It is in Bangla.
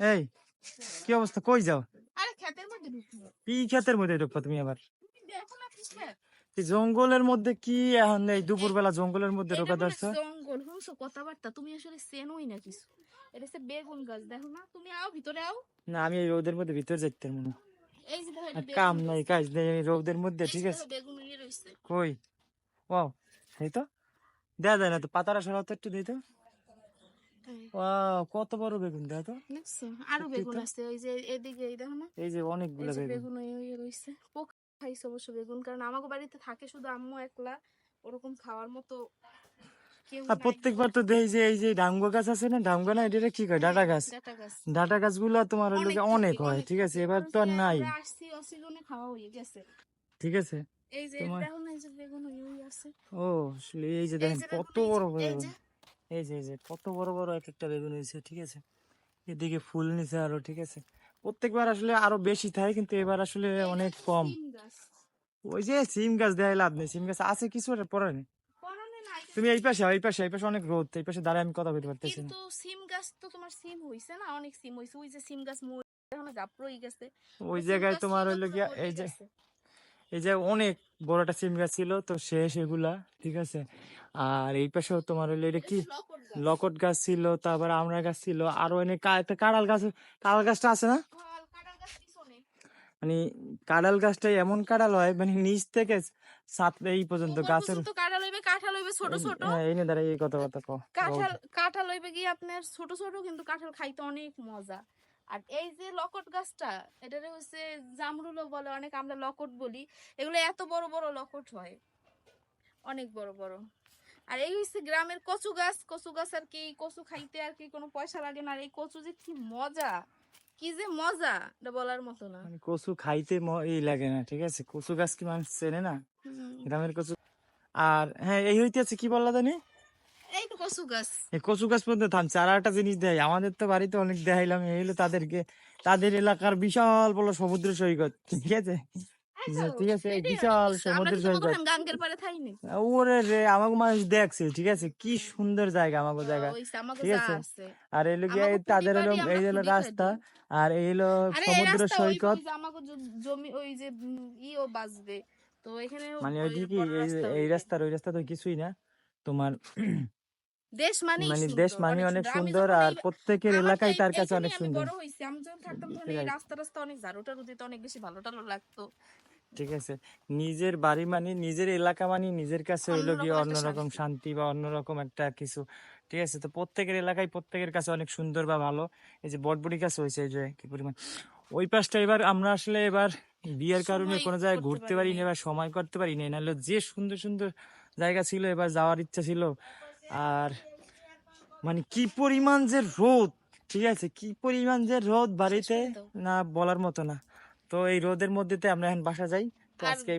এই কি অবস্থা? কই যাও? কি ক্ষেতের মধ্যে ঢুকবা তুমি আবার? জঙ্গলের মধ্যে কি এখন এই দুপুরবেলা জঙ্গলের মধ্যে ঢোকা ধরছো জঙ্গল শুনছো কথাবার্তা। তুমি আসলে চেনোই না কিছু। এটা হচ্ছে বেগুন গাছ দেখো না? তুমি আও ভিতরে আও। না আমি এই রোদের মধ্যে ভিতরে যাইতে মনে কাম নাই কাজ নেই রোদের মধ্যে ঠিক আছে? কই? ও এই তো? দেয়া যায় না তো পাতারা সরাও তো একটু দিই তো। ওয়াও কত বড় বেগুন দেয়া তো? দেখছ আরও বেগুন আছে ওই যে এদিকে এই দেখো না? এই যে অনেকগুলো বেগুন। বেগুন রয়েছে। পোক খাইছে অবশ্য বেগুন কারণ আমাকে বাড়িতে থাকে শুধু আম্মু একলা ওরকম খাওয়ার মতো আর প্রত্যেকবার তো দেই যে এই যে ডাঙ্গো গাছ আছে না ডাঙ্গো না এটা কি কয় ডাটা গাছ? ডাটা গাছ। ডাটা গাছগুলো তোমার গিয়ে অনেক হয় ঠিক আছে? এবার তো আর নাই। খাওয়া হয়ে গেছে। ঠিক আছে? এই যে তোমার- দেখো না এই যে বেগুন আছে। ও আসলে এই যে দেখেন কত বড় বেগুন। এই যে এই যে কত বড় বড় এক একটা বেগুন হয়েছে ঠিক আছে? এদিকে ফুল নিছে আরও ঠিক আছে? প্রত্যেকবার আসলে আরও বেশি থাকে কিন্তু এবার আসলে অনেক কম। ওই যে সিম গাছ দেয় লাভ নেই সিম গাছ আছে কিছু একটা পরে নেই তুমি এই পাশে এই পাশে এই পাশে অনেক রোদ এই পাশে দাঁড়ায় আমি কথা বলতে পারতেছি কিন্তু সিম গাছ তো তোমার সিম হইছে না অনেক সিম হইছে। ওই যে সিম গাছ মরে এখন জাপড়ই গেছে। ওই জায়গায় তোমার হইল গিয়া এই যে। এই যে অনেক বড় একটা সিম গাছ ছিল তো শেষ এগুলা ঠিক আছে? আর এই পাশেও তোমার হইল এটা কি? লকট গাছ। ছিল তারপর আমড়া গাছ ছিল আরও এনে একটা কাঁড়াল গাছ কাঁড়াল গাছটা আছে না? পিছনে। মানে কাঁড়াল গাছটা এমন কাঁড়াল হয় মানে নিচ থেকে সাত এই পর্যন্ত গাছের কাঁঠাল হইবে কাঁঠাল হইবে ছোট ছোট। হ্যাঁ এই কথা কাঁঠাল কাঁঠাল হইবে গিয়ে আপনার ছোট ছোট কিন্তু কাঁঠাল খাইতে অনেক মজা। আর এই যে লকট গাছটা এটারে হচ্ছে জামরুলও বলে অনেক আমরা লকট বলি। এগুলো এত বড় বড় লকট হয়। অনেক বড় বড়। আর এই হচ্ছে গ্রামের কচু গাছ কচু গাছ আর কি কচু খাইতে আর কি কোনো পয়সা লাগে না। আর এই কচু যে কি মজা কি যে মজা এটা বলার মতো না। মানে কচু খাইতে এই লাগে না ঠিক আছে? কচু গাছ কি মানুষ চেনে না? গ্রামের কচু আর হ্যাঁ এই হইতেছে কি বললা জানি কচু গাছ। কচু গাছ পর্যন্ত থামছে আর একটা জিনিস দেয়। আমাদের তো বাড়িতে অনেক দেখাইলাম এই হলো তাদেরকে তাদের এলাকার বিশাল বড় সমুদ্র সৈকত ঠিক আছে? ঠিক আছে বিশাল সমুদ্র সৈকত। ওরে রে আমাকে মানুষ দেখছে ঠিক আছে? কি সুন্দর জায়গা আমাকে জায়গা ঠিক আছে। আর এই আমাকে এই তাদের হলো এই হলো রাস্তা আর এই হলো সমুদ্র সৈকত। আমাকে জমি ওই যে ইও বাঁচবে। তো এখানে মানে ওই কি এই রাস্তার ওই রাস্তা তো কিছুই না। তোমার দেশ মানে মানে দেশ মানে অনেক সুন্দর আর প্রত্যেকের এলাকায় তার কাছে অনেক সুন্দর। বড় হইছি আমি যখন থাকতাম তখন এই রাস্তা রাস্তা অনেক ঝাড়ু টাড়ু দিতে অনেক বেশি ভালো টালো লাগতো। ঠিক আছে নিজের বাড়ি মানে নিজের এলাকা মানে নিজের কাছে হইল গিয়ে অন্যরকম শান্তি। বা অন্যরকম একটা কিছু। ঠিক আছে তো প্রত্যেকের এলাকায় প্রত্যেকের কাছে অনেক সুন্দর বা ভালো। এই যে বটবড়ি গাছ হয়েছে এই যে কি পরিমাণ। ওই পাশটা এবার আমরা আসলে এবার বিয়ের কারণে কোনো জায়গায় ঘুরতে পারি পারিনি। না এবার সময় করতে পারি না নাহলে যে সুন্দর সুন্দর জায়গা ছিল এবার যাওয়ার ইচ্ছা ছিল আর মানে কি পরিমাণ যে রোদ ঠিক আছে? কি পরিমাণ যে রোদ বাড়িতে না বলার মতো না। তো এই রোদের মধ্যে আমরা এখন বাসা যাই। তো আজকে